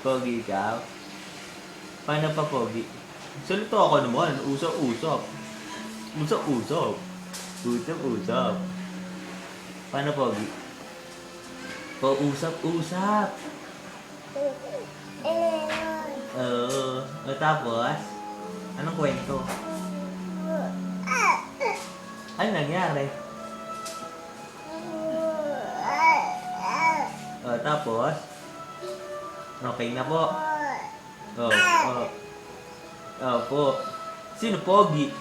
Pogi ikaw? Paano pa, Pogi? Salita ako naman. Usap-usap. Usap-usap. Usap-usap. Paano, Pogi? Pausap-usap. Oo. O tapos? Anong kwento? Ano nangyari? O tapos? Okay na po. Oh, oh. Oh, po. Sino pogi?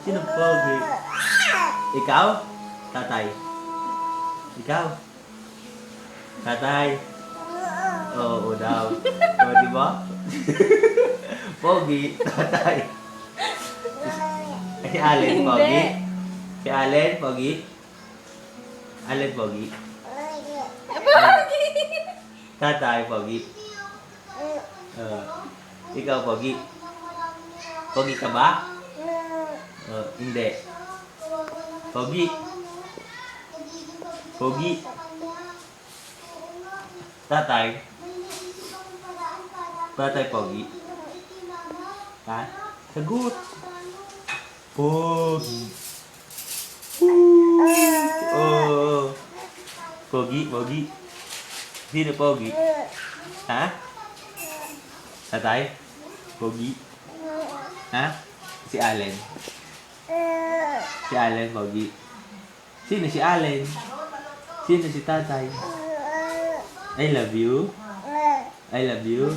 Sino pogi? Ikaw? Tatay. Ikaw? Tatay. Oo daw. O, di ba? pogi, tatay. Si Allen, pogi. Si Allen, pogi. Allen, pogi. Tatay, pogi. Uh, ikaw, pogi. Pogi ka ba? Uh, hindi. Pogi. Pogi. Tatay. Tatay, pogi. Ha? Sagot. Pogi. Oh. Pogi, pogi. Sino pogi? Ha? Tatay? Pogi? Ha? Si Allen. Si Allen, pogi. Sino si Allen? Sino si tatay? I love you. I love you.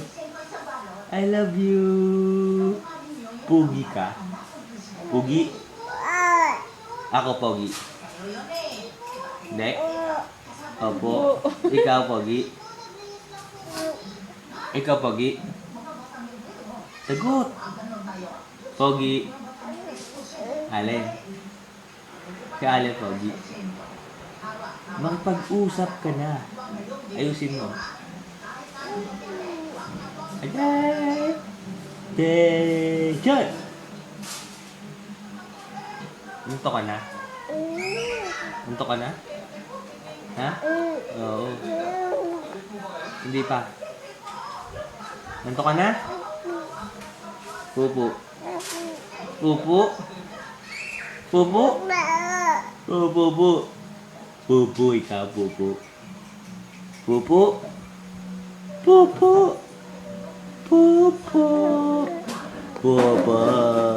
I love you. Pugi ka. Pugi. Ako pogi. Hindi. Opo. Ikaw pogi. Ikaw pogi. Sagot. Pogi. Allen. Si Allen pogi. Makipag-usap ka na. Ayusin mo. Agay! Attention! Unto ka na? Unto ka na? Ha? Oo. Hindi pa. Unto ka na? Pupo. Pupo? Pupo? Oh, pupo. Pupo, ikaw, pupo. Pupo. Pupo. Pupo. Pupo.